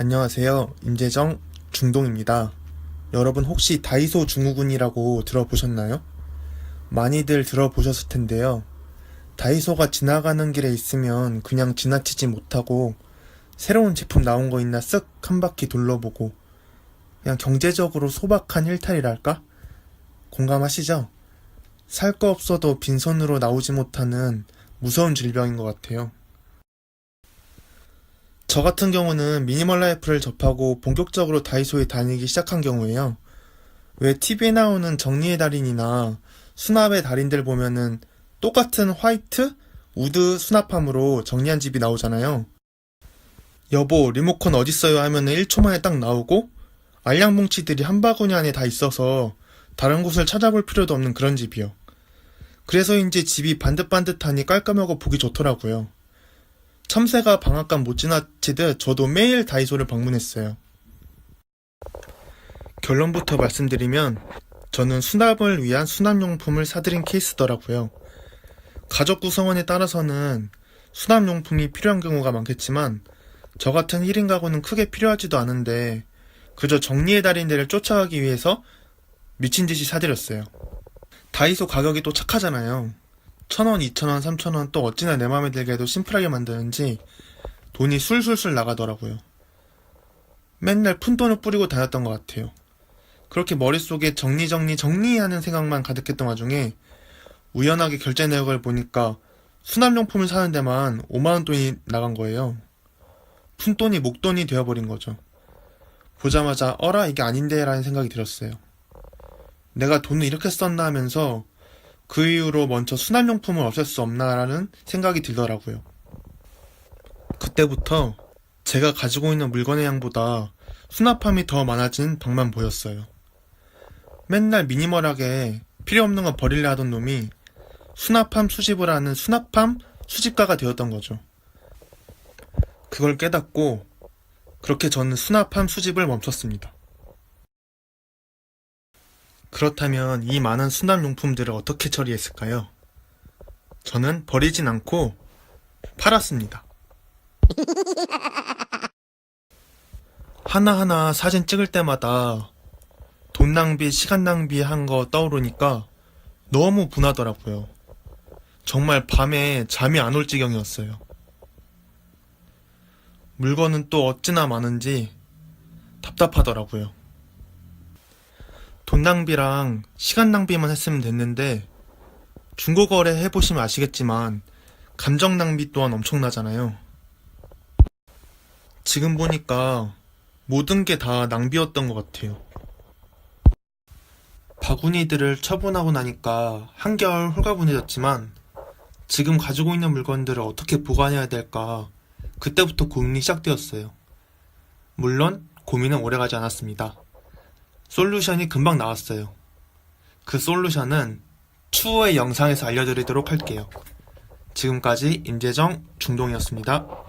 안녕하세요. 임재정 중동입니다. 여러분 혹시 다이소 중후군이라고 들어보셨나요? 많이들 들어보셨을 텐데요. 다이소가 지나가는 길에 있으면 그냥 지나치지 못하고 새로운 제품 나온 거 있나 쓱 한 바퀴 둘러보고 그냥 경제적으로 소박한 일탈이랄까? 공감하시죠? 살 거 없어도 빈손으로 나오지 못하는 무서운 질병인 것 같아요. 저 같은 경우는 미니멀 라이프를 접하고 본격적으로 다이소에 다니기 시작한 경우에요. 왜 TV에 나오는 정리의 달인이나 수납의 달인들 보면은 똑같은 화이트, 우드 수납함으로 정리한 집이 나오잖아요. 여보, 리모컨 어딨어요 하면은 1초 만에 딱 나오고, 알약 뭉치들이 한 바구니 안에 다 있어서 다른 곳을 찾아볼 필요도 없는 그런 집이요. 그래서인지 집이 반듯반듯하니 깔끔하고 보기 좋더라고요. 참새가 방앗간 못 지나치듯 저도 매일 다이소를 방문했어요. 결론부터 말씀드리면 저는 수납을 위한 수납용품을 사들인 케이스더라고요. 가족 구성원에 따라서는 수납용품이 필요한 경우가 많겠지만 저 같은 1인 가구는 크게 필요하지도 않은데 그저 정리의 달인들을 쫓아가기 위해서 미친 듯이 사들였어요. 다이소 가격이 또 착하잖아요. 천원, 이천원, 삼천원 또 어찌나 내 마음에 들게도 심플하게 만드는지 돈이 술술술 나가더라고요. 맨날 푼돈을 뿌리고 다녔던 것 같아요. 그렇게 머릿속에 정리정리 정리하는 생각만 가득했던 와중에 우연하게 결제 내역을 보니까 수납용품을 사는 데만 5만원 돈이 나간 거예요. 푼돈이 목돈이 되어버린 거죠. 보자마자 어라 이게 아닌데 라는 생각이 들었어요. 내가 돈을 이렇게 썼나 하면서 그 이후로 먼저 수납용품을 없앨 수 없나라는 생각이 들더라고요. 그때부터 제가 가지고 있는 물건의 양보다 수납함이 더 많아진 벽만 보였어요. 맨날 미니멀하게 필요 없는 건 버릴래 하던 놈이 수납함 수집을 하는 수납함 수집가가 되었던 거죠. 그걸 깨닫고 그렇게 저는 수납함 수집을 멈췄습니다. 그렇다면 이 많은 수납용품들을 어떻게 처리했을까요? 저는 버리진 않고 팔았습니다. 하나하나 사진 찍을 때마다 돈 낭비, 시간 낭비 한 거 떠오르니까 너무 분하더라고요. 정말 밤에 잠이 안 올 지경이었어요. 물건은 또 어찌나 많은지 답답하더라고요. 돈 낭비랑 시간 낭비만 했으면 됐는데 중고거래 해보시면 아시겠지만 감정 낭비 또한 엄청나잖아요. 지금 보니까 모든 게 다 낭비였던 것 같아요. 바구니들을 처분하고 나니까 한결 홀가분해졌지만 지금 가지고 있는 물건들을 어떻게 보관해야 될까 그때부터 고민이 시작되었어요. 물론 고민은 오래가지 않았습니다. 솔루션이 금방 나왔어요. 그 솔루션은 추후의 영상에서 알려드리도록 할게요. 지금까지 임재정 중동이었습니다.